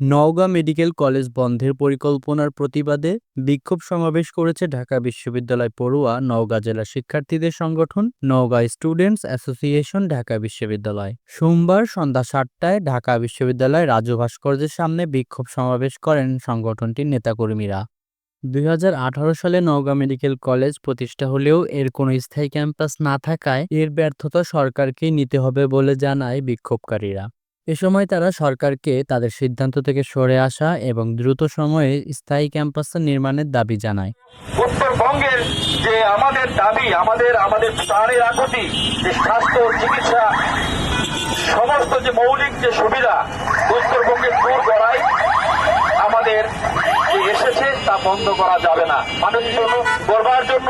Naogaon medical college বন্ধের পরিকল্পনার প্রতিবাদে বিক্ষোভ সমাবেশ করেছে ঢাকা বিশ্ববিদ্যালয় পড়ুয়া নওগাঁ জেলা শিক্ষার্থীদের সংগঠন নওগাঁ স্টুডেন্টস অ্যাসোসিয়েশন ঢাকা বিশ্ববিদ্যালয়। সোমবার সন্ধ্যা সাতটায় ঢাকা বিশ্ববিদ্যালয় রাজু ভাস্কর্যের সামনে বিক্ষোভ সমাবেশ করেন সংগঠনটির নেতাকর্মীরা। দুই হাজার আঠারো সালে নওগাঁ মেডিকেল কলেজ প্রতিষ্ঠা হলেও এর কোনো স্থায়ী ক্যাম্পাস না থাকায় এর ব্যর্থতা সরকারকেই নিতে হবে বলে জানায় বিক্ষোভকারীরা। এ সময় তারা সরকারকে তাদের সিদ্ধান্ত থেকে সরে আসা এবং দ্রুত সময়ে স্থায়ী ক্যাম্পাস নির্মাণের দাবি জানায়। উত্তরবঙ্গের যে আমাদের দাবি, আমাদের আমাদের প্রাণের আকুতি, যে স্বাস্থ্য, চিকিৎসা, সমস্ত যে মৌলিক যে সুবিধা, উত্তরবঙ্গের দূর করাই আমাদের তা বন্ধ করা যাবে না। মানুষের জন্য করবার জন্য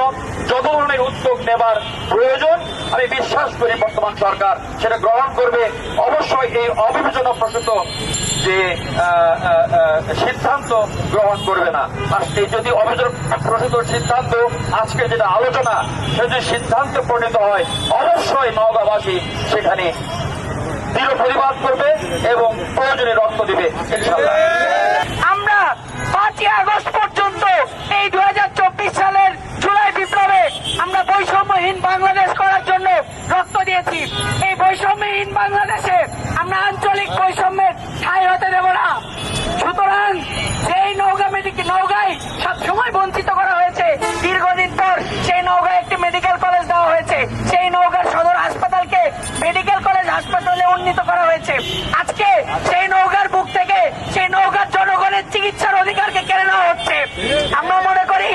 যত ধরনের উদ্যোগ নেবার প্রয়োজন, আমি বিশ্বাস করি বর্তমান সরকার সেটা গ্রহণ করবে। অবশ্যই এই অবিবেচনা প্রসূত যে সিদ্ধান্ত গ্রহণ করবে না। আর এই যদি অভিযোগ প্রসূত সিদ্ধান্ত, আজকে যেটা আলোচনা সে যদি সিদ্ধান্তে পরিণত হয়, অবশ্যই নওগাঁবাসী সেখানে দৃঢ় প্রতিবাদ করবে এবং প্রয়োজনে রক্ত দিবে আমরা পাঁচই আগস্ট বৈষম্যহীন বাংলাদেশ করার জন্য রক্ত দিয়েছি। এই বৈষম্যহীন বাংলাদেশে আমরা আঞ্চলিক বৈষম্যের ঠাঁই হতে দেব না। সুতরাং সেই নৌকা মেডিকেল নৌকায় সবসময় বঞ্চিত করা হয়েছে, দীর্ঘদিন পর সেই নৌকায় একটি মেডিকেল কলেজ দেওয়া হয়েছে। সেই নৌকার সদর হাসপাতালকে মেডিকেল কলেজ হাসপাতালে উন্নীত করা হয়েছে। আজকে সেই নৌকার বুক থেকে সেই নৌকার জনগণের চিকিৎসার অধিকারকে কেড়ে নেওয়া হচ্ছে আমরা মনে করি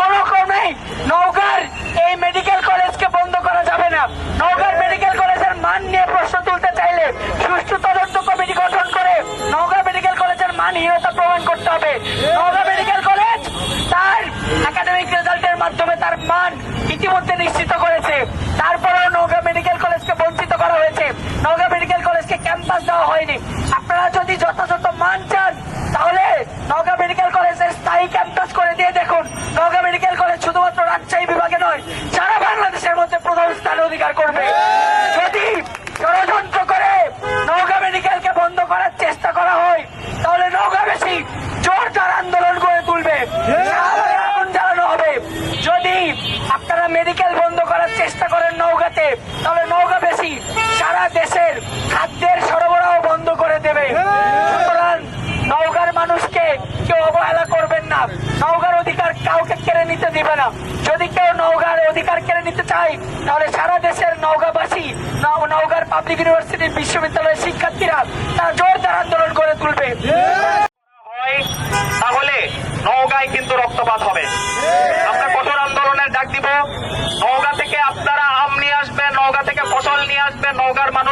কোন ক্রমেই নৌকার এই মেডিকেল কলেজকে বন্ধ করা যাবে না নৌকার মেডিকেল কলেজের মান নিয়ে প্রশ্ন তুলতে চাইলে সুষ্ঠু তদন্ত কমিটি গঠন করে নৌকা মেডিকেল কলেজের মানহীনতা প্রমাণ করতে হবে নৌকা মেডিকেল কলেজ তার একাডেমিক রেজাল্টের মাধ্যমে তার মান ইতিমধ্যে নিশ্চিত করেছে। তারপরেও নৌকা মেডিকেল কলেজকে বঞ্চিত করা হয়েছে। নৌকা মেডিকেল কলেজকে ক্যাম্পাস দেওয়া হয়নি। আপনারা যদি যথাযথ মান চান, তাহলে নৌকা মেডিকেল কলেজের স্থায়ী ক্যাম্পাস করে দিয়ে দেখুন। নৌকা মেডিকেল কলেজ শুধুমাত্র রাজশাহী বিভাগে নয় সারা বাংলাদেশের মধ্যে প্রথম স্থান অধিকার করবে যদি ষড়যন্ত্র করে নওগাঁ মেডিকেলকে বন্ধ করার চেষ্টা করা হয় তাহলে নওগাঁবাসী জোরদার আন্দোলন করে তুলবে শাহবাগে আগুন জ্বালানো হবে যদি আপনারা মেডিকেল বন্ধ করার চেষ্টা করেন নওগাঁতে তাহলে নওগাঁবাসী সারা দেশের খাদ্যের সরবরাহ বন্ধ করে দেবে সুতরাং নওগাঁর মানুষকে কেউ অবহেলা করবেন না। নৌকার অধিকার কাউকে কেড়ে নিতে দিবে না। যদি কেউ নৌকার অধিকার কেড়ে নিতে চায়, তাহলে সারা দেশের নৌকাবাসী নও- নওগাঁর পাবলিক ইউনিভার্সিটি বিশ্ববিদ্যালয়ের শিক্ষার্থীরা তারা জোরদার আন্দোলন করে তুলবে। তাহলে নওগাঁয় কিন্তু রক্তপাত হবে।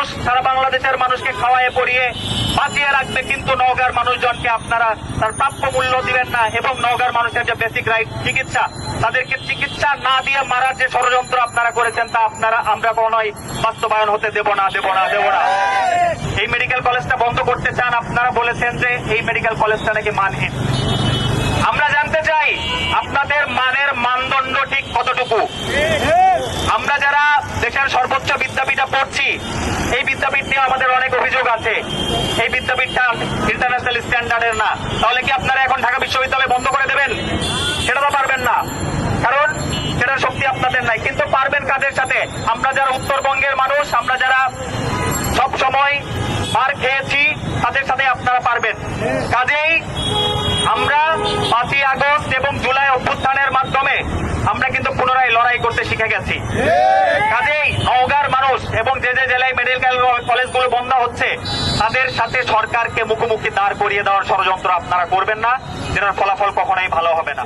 মানুষ সারা বাংলাদেশের মানুষকে খাওয়ায়, পরিয়ে বাঁচিয়ে রাখবে, কিন্তু নওগাঁর মানুষজনকে আপনারা তার প্রাপ্য মূল্য দিবেন না এবং নওগাঁর মানুষের যে বেসিক রাইট চিকিৎসা, তাদেরকে চিকিৎসা না দিয়ে মারার যে ষড়যন্ত্র আপনারা করেছেন তা আপনারা, আমরা কোনোই বাস্তবায়ন হতে দেব না দেব না দেব না। এই মেডিকেল কলেজটা বন্ধ করতে চান, আপনারা বলেছেন যে এই মেডিকেল কলেজটা নাকি মানহীন। আমরা জানতে চাই, আপনাদের মানের মানদণ্ড ঠিক কতটুকু আমরা যারা দেশের সর্বোচ্চ বিদ্যাপীঠে পড়ছি এই বিদ্যাপীঠ নিয়ে আমাদের অনেক অভিযোগ আছে। এই বিদ্যাপীঠটা ইন্টারন্যাশনাল স্ট্যান্ডার্ডের না। তাহলে কি আপনারা এখন ঢাকা বিশ্ববিদ্যালয় বন্ধ করে দেবেন? সেটা তো পারবেন না। কারণ সেটার শক্তি আপনাদের নাই। কিন্তু পারবেন কাদের সাথে? আমরা যারা উত্তরবঙ্গের মানুষ, আমরা যারা সব সময় মার খেয়েছি, তাদের সাথে আপনারা পারবেন। কাজেই আমরা পাঁচই আগস্ট এবং জুলাই অভ্যুত্থানের মাধ্যমে আমরা কিন্তু পুনরায় লড়াই করতে শিখে গেছি। কাজেই নওগাঁর মানুষ এবং যে যে জেলায় মেডিকেল কলেজগুলো বন্ধ হচ্ছে, তাদের সাথে সরকারকে মুখোমুখি দাঁড় করিয়ে দেওয়ার ষড়যন্ত্র আপনারা করবেন না, যেটার ফলাফল কখনোই ভালো হবে না।